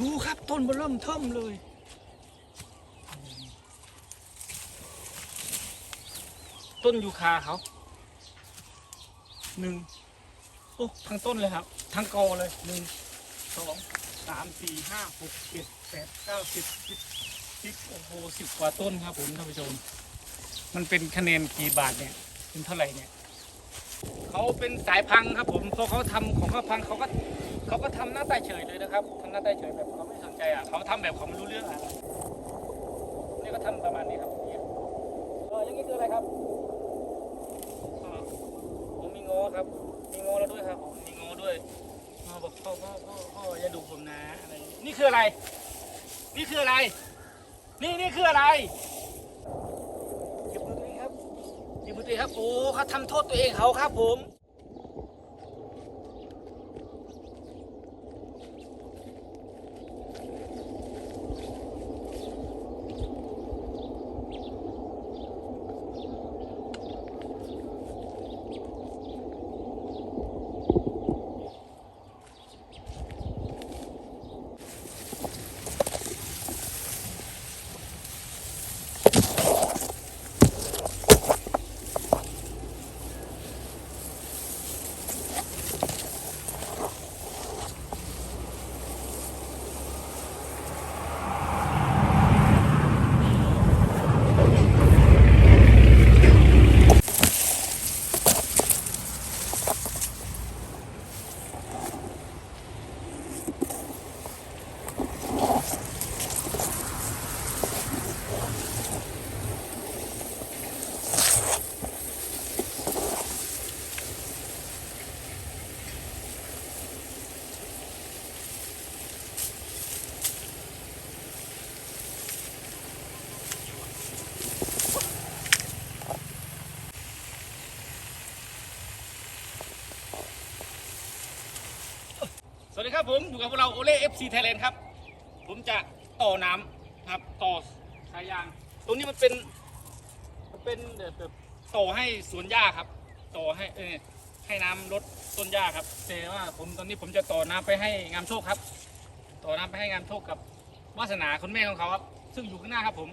ดูครับต้นมันเริ่มเทิมเลย ต้นยูคาเขาหนึ่งโอ้ทั้งต้นเลยครับ ทั้งกอเลยหนึ่งสองสามสี่ห้าหกเจ็ดแปดเก้าสิบสิบสิบโอ้โหสิบกว่าต้นครับผมท่านผู้ชม มันเป็นคะแนนกี่บาทเนี่ย เป็นเท่าไหร่เนี่ยเขาเป็นสายพังครับผมพอเขาทำของเขาพังเขาก็ เขาก็ทำหน้าตาเฉยเลยนะครับทำหน้าตาเฉยแบบเขาไม่สนใจอะเขาทำแบบเขาไม่รู้เรื่องอะไรนี่ก็ทำประมาณนี้ครับเนี่ยเอออย่างนี้คืออะไรครับอ่าผมมีงอครับ มีงอแล้วด้วยครับผมมีงอด้วยงอบอกพ่อพ่อพ่อพ่ออย่าดูผมนะอะไรอย่างงี้นี่คืออะไร นี่คืออะไร นี่นี่คืออะไรเก็บมือตัวเองครับเก็บมือตัวเองครับโอ้เขาทำโทษตัวเองเขาครับผม ผมอยู่กับพวกเราโอเล่เอฟซีไทยแลนด์ครับ ผมจะต่อน้ำครับต่อสายยาง ตรงนี้มันเป็นมันเป็นแบบต่อให้สวนหญ้าครับ ต่อให้เออให้น้ำลดต้นหญ้าครับแต่ว่าผมตอนนี้ผมจะต่อน้ำไปให้งามโชคครับ ต่อน้ำไปให้งามโชคกับวาสนาคุณแม่ของเขาครับ ซึ่งอยู่ข้างหน้าครับผม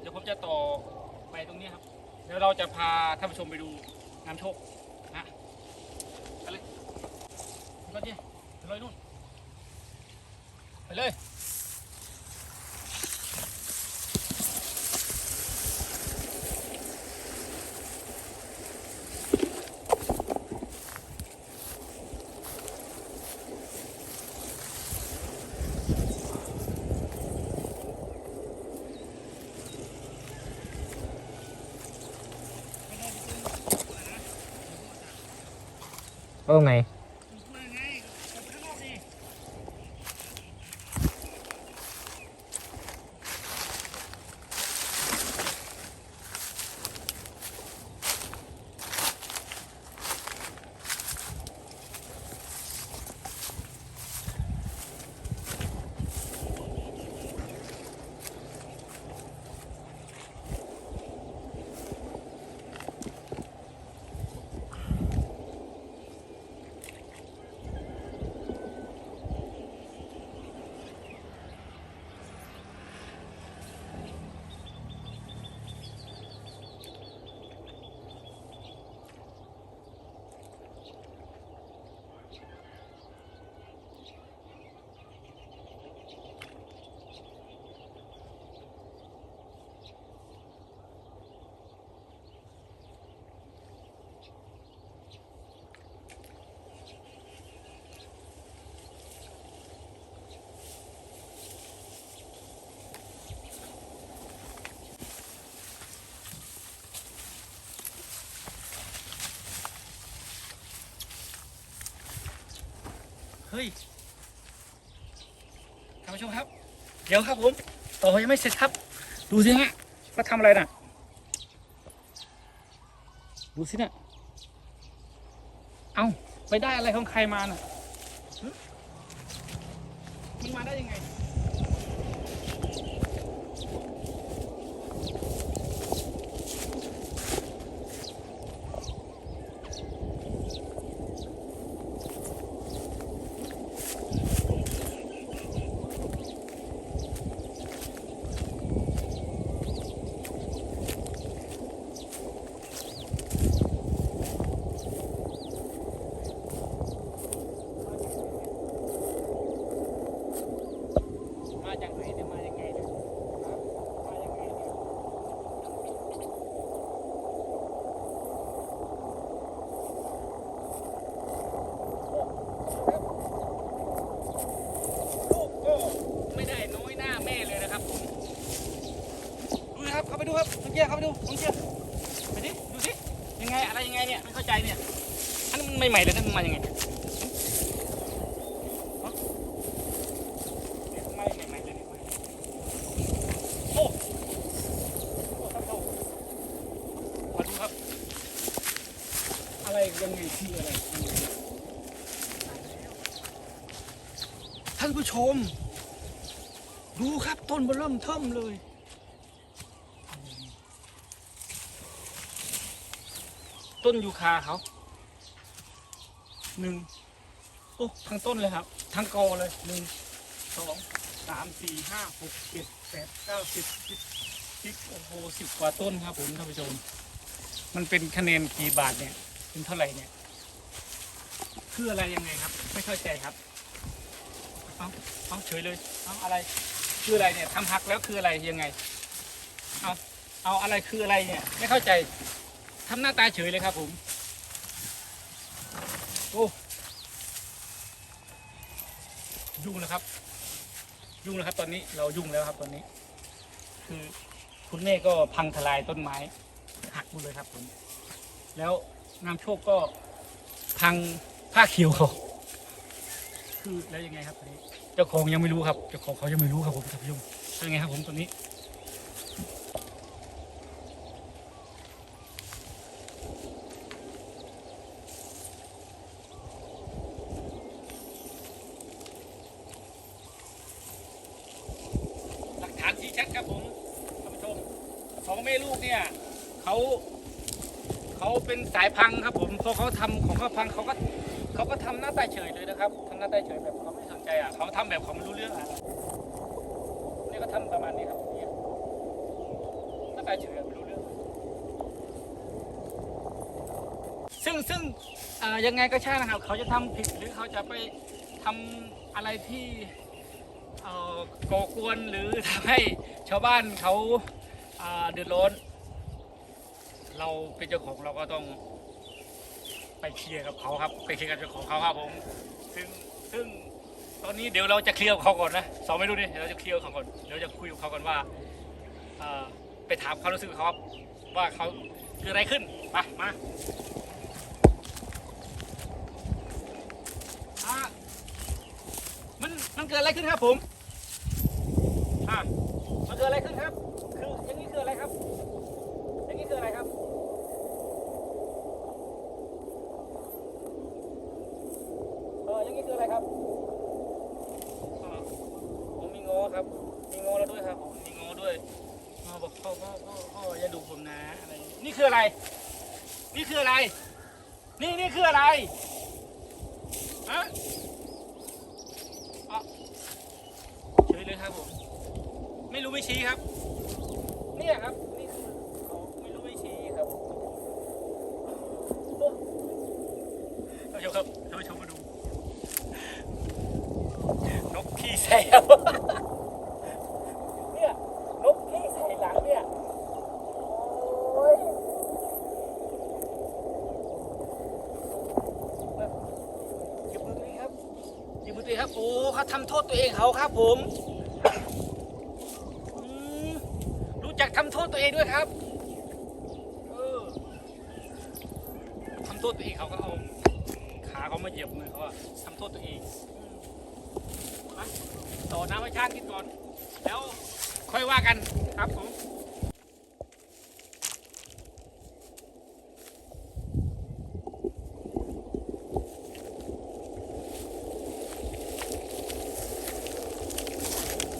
เดี๋ยวผมจะต่อไปตรงนี้ครับ เดี๋ยวเราจะพาท่านผู้ชมไปดูงามโชคนะไปเลยไปดิไปเลยนู่น ไปเลยตรงไห เฮ้ยท่านผู้ชมครับ เดี๋ยวครับผมต่อยังไม่เสร็จครับ ดูสิฮะว่าทำอะไรน่ะ ดูสิน่ะเอาไปได้อะไรของใครมาน่ะมันมาได้ยังไง ดูครับ น้องเกียร์เข้าไปดูน้องเกียร์ไปดิดูสิยังไงอะไรยังไงเนี่ยไม่เข้าใจเนี่ยอันนี้มันใหม่ๆเลยนะมันมายังไงฮะเนี่ยมาใหม่ๆเลยเนี่ยมาโอ้โอ้ท่านผู้ชมมาดูครับ อะไรยังไงที่อะไรท่านผู้ชม ดูครับต้นบอร์เริ่มเทิมเลย ต้นยูคาเขาหนึ่งโอ้ทั้งต้นเลยครับ ทั้งกอเลยหนึ่งสองสามสี่ห้าหกเจ็ดแปดเก้าสิบสิบสิบโอ้โหสิบกว่าต้นครับผมท่านผู้ชม มันเป็นคะแนนกี่บาทเนี่ย เป็นเท่าไหร่เนี่ย คืออะไรยังไงครับ ไม่เข้าใจครับเอาเอาเฉยเลยเอาอะไรคืออะไรเนี่ยทำหักแล้วคืออะไรยังไงเอาเอาอะไรคืออะไรเนี่ย ไม่เข้าใจ ทำหน้าตาเฉยเลยครับผม โอ้ยุ่งแล้วครับ ยุ่งแล้วครับ ตอนนี้เรายุ่งแล้วครับตอนนี้ คือคุณแม่ก็พังทลายต้นไม้หักหมดเลยครับผม แล้วน้ำโชคก็พังผ้าเขียวเขาคือแล้วยังไงครับตอนนี้ เจ้าของยังไม่รู้ครับ เจ้าของเขายังไม่รู้ครับผมท่านผู้ชมเป็นไงครับผมตอนนี้ หลักฐานชี้ชัดครับผมท่านผู้ชม สองแม่ลูกเนี่ยเขาเขาเป็นสายพังครับผมพอเขาทำของเขาพังเขาก็เขาก็ทำหน้าตาเฉยเลยนะครับทำหน้าตาเฉยแบบเขาไม่สนใจอะเขาทำแบบเขาไม่รู้เรื่องอะนี่ก็ทำประมาณนี้ครับเนี่ยหน้าตาเฉยไม่รู้เรื่อง ซึ่งซึ่งยังไงก็ช่างนะครับ เขาจะทำผิดหรือเขาจะไปทำอะไรที่ก่อกวนหรือทำให้ชาวบ้านเขา เดือดร้อน เราเป็นเจ้าของเราก็ต้องไปเคลียร์กับเขาครับ ไปเคลียร์กับเจ้าของเขาครับผม ซึ่งซึ่งตอนนี้เดี๋ยวเราจะเคลียร์กับเขาก่อนนะสองไม่รู้ดิเดี๋ยวเราจะเคลียร์กับเขาก่อนเดี๋ยวจะคุยกับเขาก่อนว่าไปถามความรู้สึกเขาครับว่าเขาเกิดอะไรขึ้นไปมาอะมันมันเกิดอะไรขึ้นครับผมอะมันเกิดอะไรขึ้นครับ คืออย่างนี้คืออะไรครับ อย่างนี้คืออะไรครับเอออย่างนี้คืออะไรครับอ่าผมมีงอครับ มีงอแล้วด้วยครับผมมีงอด้วยงอบอกพ่อพ่อพ่อพ่ออย่าดูผมนะอะไรอย่างนี้นี่คืออะไร นี่คืออะไร นี่นี่คืออะไรฮะอะเฉยเลยครับผมไม่รู้ไม่ชี้ครับ เนี่ยครับ นี่คือเขาไม่รู้ไม่ชี้ครับโอ้ท่านผู้ชมครับท่านผู้ชมมาดู นกขี้แซวเนี่ยนกขี้ใส่หลังเนี่ย โอ้ยอย่ามือตัวเองครับอย่ามือตัวเองครับ โอ้เขาทำโทษตัวเองเขาครับผม อืมรู้จัก ทำโทษตัวเองด้วยครับเออทำโทษตัวเองเขาก็เอาขาเขามาเหยียบมือเขาอะทำโทษตัวเองอืมมาต่อน้ำให้ชาติกินก่อน แล้วค่อยว่ากันครับผม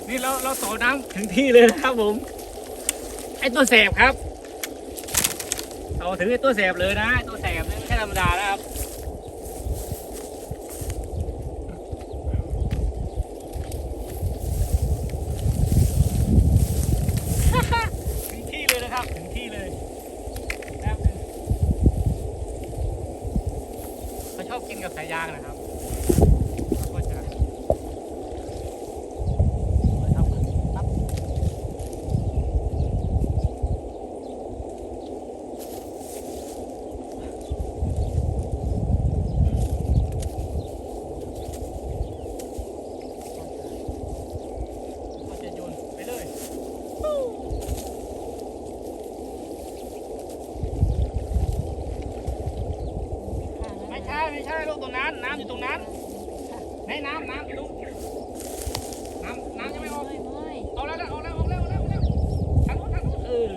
นี่เราเราต่อน้ำถึงที่เลยนะครับผม ไอตัวแสบครับต่อถึงไอตัวแสบเลยนะตัวแสบนี่ไม่ใช่ธรรมดานะครับถึงที่เลยนะครับถึงที่เลยแป๊บนึงเขาชอบกินกับสายยางนะครับ ช่ไม่ใช่ลูกตรงนั้น น้ำอยู่ตรงนั้นให้น้ำน้ำอยู่ตรงน้ำน้ำยังไม่ออกเอาแล้วเอาแล้วเอาแล้วเอาแล้วทางนู้นทางนู้นเออ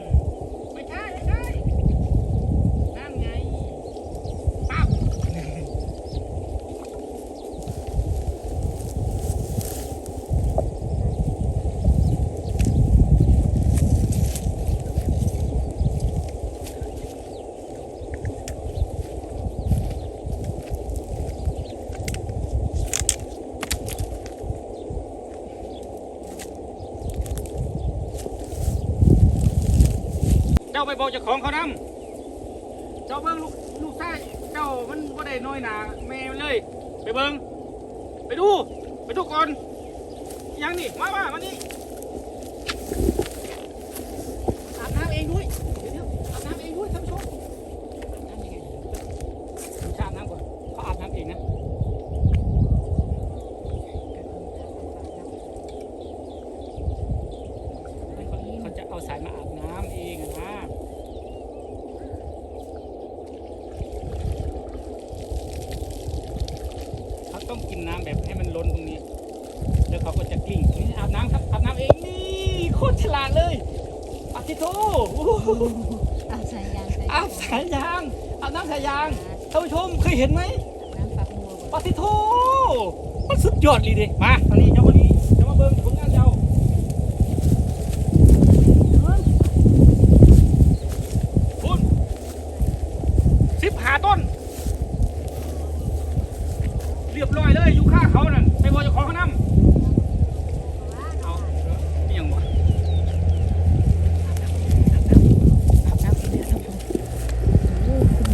บอกเจ้าของเขานำเจ้าเบิ้งลูกลูกชายเจ้ามันก็ได้น้อยหนาแม่เลย ไปเบิ้งไปดู ไปดูก่อนยังนี่มามามานี่ เอาสายยางเอาสายยางเอาน้ำสายยางท่านผู้ชมเคยเห็นไหมน้ำฝักบัวปฏิทูมันสุดยอดเลยดิมาตอนนี้เจ้าคน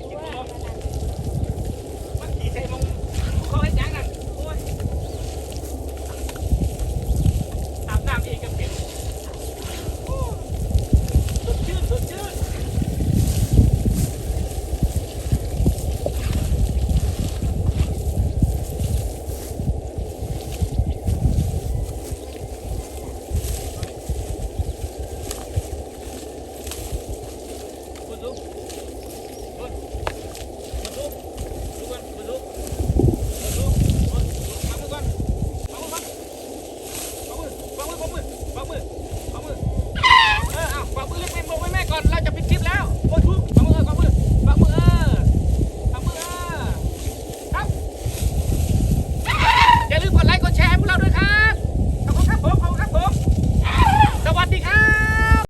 Wow.